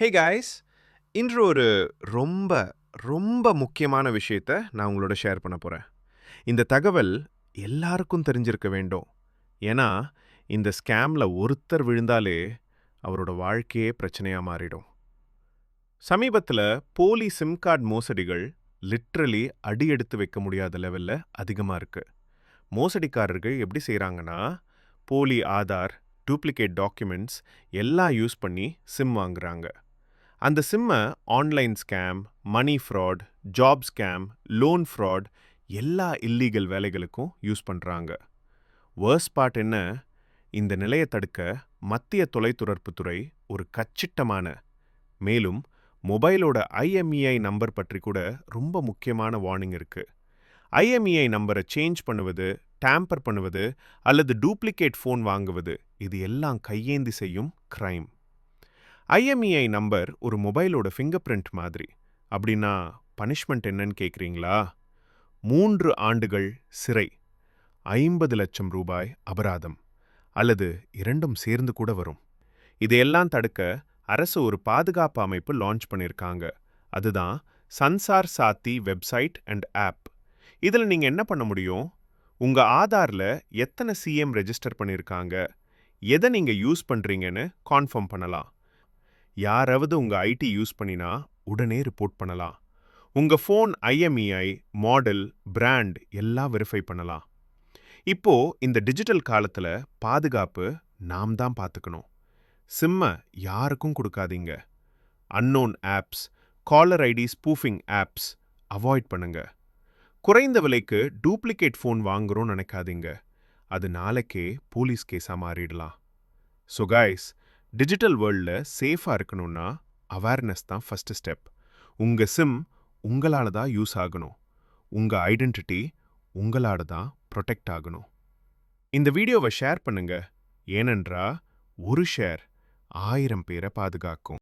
Hey guys இன்று ஒரு ரொம்ப ரொம்ப முக்கியமான விஷயத்த நான் உங்களோட ஷேர் பண்ண போகிறேன் இந்த தகவல் எல்லாருக்கும் தெரிஞ்சிருக்க வேண்டும். ஏன்னா இந்த ஸ்கேமில் ஒருத்தர் விழுந்தாலே அவரோட வாழ்க்கையே பிரச்சனையாக மாறிடும். சமீபத்தில் போலி சிம் கார்டு மோசடிகள் லிட்ரலி அடி எடுத்து வைக்க முடியாத லெவலில் அதிகமாக இருக்கு. மோசடிக்காரர்கள் எப்படி செய்கிறாங்கன்னா போலி ஆதார் டூப்ளிகேட் டாக்குமெண்ட்ஸ் எல்லாம் யூஸ் பண்ணி சிம் வாங்குறாங்க. அந்த சிம்மை online scam money fraud job scam loan fraud எல்லா இல்லீகல் வேலைகளுக்கும் யூஸ் பண்ணுறாங்க வேர்ஸ் பார்ட் என்ன? இந்த நிலையை தடுக்க மத்திய தொலைத்தொடர்புத்துறை ஒரு கச்சிட்டமான மேலும் மொபைலோட ஐஎம்இஐ நம்பர் பற்றி கூட ரொம்ப முக்கியமான வார்னிங் இருக்கு. ஐஎம்இஐ நம்பரை சேஞ்ச் பண்ணுவது டேம்பர் பண்ணுவது அல்லது டூப்ளிகேட் ஃபோன் வாங்குவது இது எல்லாம் கையேந்தி செய்யும் க்ரைம். ஐஎம்இஐ நம்பர் ஒரு மொபைலோட ஃபிங்கர் பிரிண்ட் மாதிரி. அப்படின்னா பனிஷ்மெண்ட் என்னன்னு கேட்குறீங்களா மூன்று ஆண்டுகள் சிறை ஐம்பது லட்சம் ரூபாய் அபராதம் அல்லது இரண்டும் சேர்ந்து கூட வரும். இதையெல்லாம் தடுக்க அரசு ஒரு பாதுகாப்பு அமைப்பு லான்ச் பண்ணியிருக்காங்க அதுதான் சன்சார் சாத்தி வெப்சைட் அண்ட் ஆப் இதில் நீங்கள் என்ன பண்ண முடியும்? உங்கள் ஆதாரில் எத்தனை சிஎம் ரெஜிஸ்டர் பண்ணியிருக்காங்க எதை நீங்கள் யூஸ் பண்ணுறீங்கன்னு கான்ஃபார்ம் பண்ணலாம். யாராவது உங்கள் ஐடி யூஸ் பண்ணினா உடனே ரிப்போர்ட் பண்ணலாம். உங்கள் ஃபோன் ஐஎம்இஐ மாடல் பிராண்ட் எல்லாம் வெரிஃபை பண்ணலாம். இப்போ இந்த டிஜிட்டல் காலத்தில் பாதுகாப்பு நாம் தான் பார்த்துக்கணும் சிம்மை யாருக்கும் கொடுக்காதீங்க. Unknown apps caller ID spoofing apps avoid பண்ணுங்க. குறைந்த விலைக்கு டூப்ளிகேட் ஃபோன் வாங்குறோம்னு நினைக்காதீங்க. அது நாளைக்கே போலீஸ் கேஸாக மாறிடலாம். ஸோ கைஸ் டிஜிட்டல் வேர்ல்டில் சேஃபாக இருக்கணும்னா அவேர்னஸ் தான் ஃபஸ்ட்டு ஸ்டெப் உங்கள் சிம் உங்களால் தான் யூஸ் ஆகணும். உங்கள் ஐடென்டிட்டி உங்களால் தான் ப்ரொடெக்ட் ஆகணும். இந்த வீடியோவை ஷேர் பண்ணுங்க. ஏனென்றா ஒரு ஷேர் ஆயிரம் பேரை பாதுகாக்கும்.